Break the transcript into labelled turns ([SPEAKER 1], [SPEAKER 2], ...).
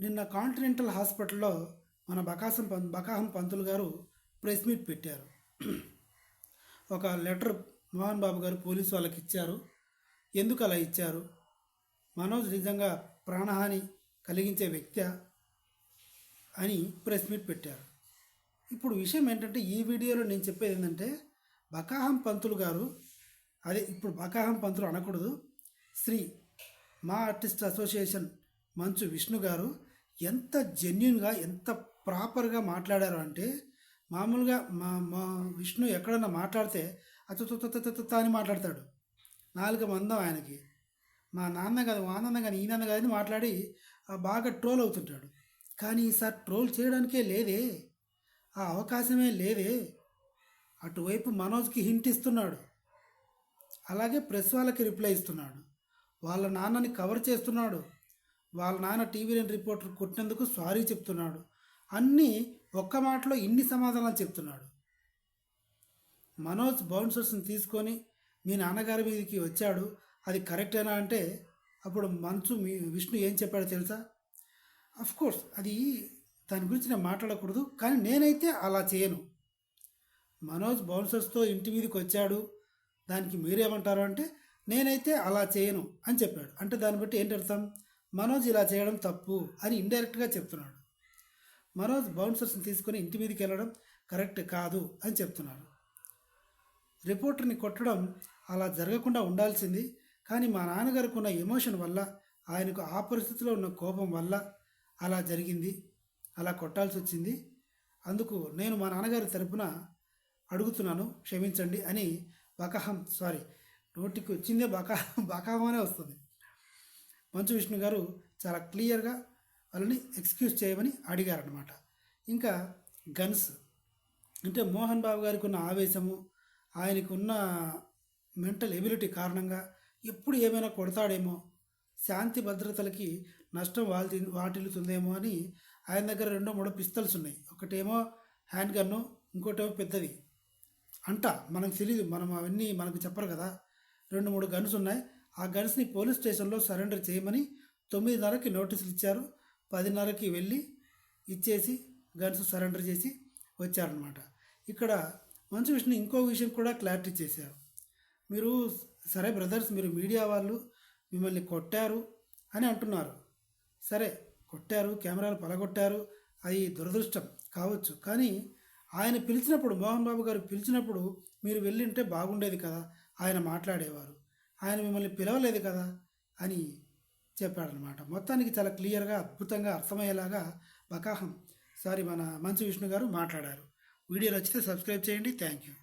[SPEAKER 1] నిన్న కాంటినెంటల్ హాస్పిటల్లో మన బకాసం పం బకాహం పంతులు గారు ప్రెస్ మీట్ పెట్టారు. ఒక లెటర్ మోహన్ బాబు గారు పోలీసు వాళ్ళకి ఇచ్చారు. ఎందుకు అలా ఇచ్చారు? మనోజ్ నిజంగా ప్రాణహాని కలిగించే వ్యక్తి అని ప్రెస్ మీట్ పెట్టారు. ఇప్పుడు విషయం ఏంటంటే ఈ వీడియోలో నేను చెప్పేది ఏంటంటే బకాహం పంతులు గారు అదే ఇప్పుడు బకాహం పంతులు అనకూడదు. శ్రీ మా ఆర్టిస్ట్ అసోసియేషన్ మంచు విష్ణు గారు ఎంత జెన్యున్గా ఎంత ప్రాపర్గా మాట్లాడారు అంటే మామూలుగా మా మా విష్ణు ఎక్కడన్నా మాట్లాడితే అతత అని మాట్లాడతాడు. నాలుగు మందం ఆయనకి. మా నాన్న కాదు మా నాన్న కానీ ఈ నాన్న కాదని మాట్లాడి బాగా ట్రోల్ అవుతుంటాడు. కానీ ఈసారి ట్రోల్ చేయడానికే లేదే. ఆ అవకాశమే లేదే. అటువైపు మనోజ్కి హింట్ ఇస్తున్నాడు. అలాగే ప్రెస్ వాళ్ళకి రిప్లై ఇస్తున్నాడు. వాళ్ళ నాన్నని కవర్ చేస్తున్నాడు. వాళ్ళ నాన్న టీవీ నైన్ రిపోర్టర్ కొట్టినందుకు సారీ చెప్తున్నాడు. అన్నీ ఒక్క మాటలో ఇన్ని సమాధానాలు చెప్తున్నాడు. మనోజ్ బౌన్సర్స్ని తీసుకొని మీ నాన్నగారి మీదకి వచ్చాడు. అది కరెక్టేనా అంటే అప్పుడు మంచు మీ విష్ణు ఏం చెప్పాడో తెలుసా? అఫ్ కోర్స్ అది దాని గురించి నేను మాట్లాడకూడదు కానీ నేనైతే అలా చేయను. మనోజ్ బౌన్సర్స్తో ఇంటి మీదకి వచ్చాడు. దానికి మీరేమంటారు అంటే నేనైతే అలా చేయను అని చెప్పాడు. అంటే దాన్ని బట్టి ఏంటి అర్థం మనోజ్ ఇలా చేయడం తప్పు అని ఇండైరెక్ట్గా చెప్తున్నాడు. మనోజ్ బౌన్సర్స్ని తీసుకొని ఇంటి మీదకి వెళ్ళడం కరెక్ట్ కాదు అని చెప్తున్నాడు. రిపోర్టర్ని కొట్టడం అలా జరగకుండా ఉండాల్సింది కానీ మా నాన్నగారికి ఉన్న ఎమోషన్ వల్ల ఆయనకు ఆ పరిస్థితిలో ఉన్న కోపం వల్ల అలా జరిగింది అలా కొట్టాల్సి వచ్చింది. అందుకు నేను మా నాన్నగారి తరపున అడుగుతున్నాను క్షమించండి అని బకాహం సారీ నోటికి వచ్చిందే బకా బకాహం అనే వస్తుంది. మంచు విష్ణు గారు చాలా క్లియర్గా వాళ్ళని ఎక్స్క్యూజ్ చేయమని అడిగారనమాట ఇంకా గన్స్ అంటే మోహన్ బాబు గారికి ఉన్న ఆవేశము ఆయనకు ఉన్న మెంటల్ ఎబిలిటీ కారణంగా ఎప్పుడు ఏమైనా కొడతాడేమో శాంతి భద్రతలకి నష్టం వాల్తి వాటిల్లుతుందేమో అని ఆయన దగ్గర రెండో మూడో పిస్తల్స్ ఉన్నాయి. ఒకటేమో హ్యాండ్ గన్ను ఇంకోటేమో పెద్దది. అంట మనకు తెలియదు మనం అవన్నీ మనకు చెప్పరు కదా. రెండు మూడు గన్స్ ఉన్నాయి. ఆ గన్స్ని పోలీస్ స్టేషన్లో సరెండర్ చేయమని తొమ్మిదిన్నరకి నోటీసులు ఇచ్చారు. పదిన్నరకి వెళ్ళి ఇచ్చేసి గన్స్ సరెండర్ చేసి వచ్చారనమాట ఇక్కడ మంచు విష్ణు ఇంకో విషయం కూడా క్లారిటీ చేశారు. మీరు సరే బ్రదర్స్ మీరు మీడియా వాళ్ళు మిమ్మల్ని కొట్టారు అని అంటున్నారు. సరే కొట్టారు కెమెరాలు పలగొట్టారు అది దురదృష్టం కావచ్చు. కానీ ఆయన పిలిచినప్పుడు మోహన్ బాబు గారు పిలిచినప్పుడు మీరు వెళ్ళింటే బాగుండేది కదా ఆయన మాట్లాడేవారు. ఆయన మిమ్మల్ని పిలవలేదు కదా అని చెప్పాడనమాట మొత్తానికి చాలా క్లియర్గా అద్భుతంగా అర్థమయ్యేలాగా బకాహం సారీ మన మంచు విష్ణు గారు మాట్లాడారు. వీడియో నచ్చితే సబ్స్క్రైబ్ చేయండి. Thank you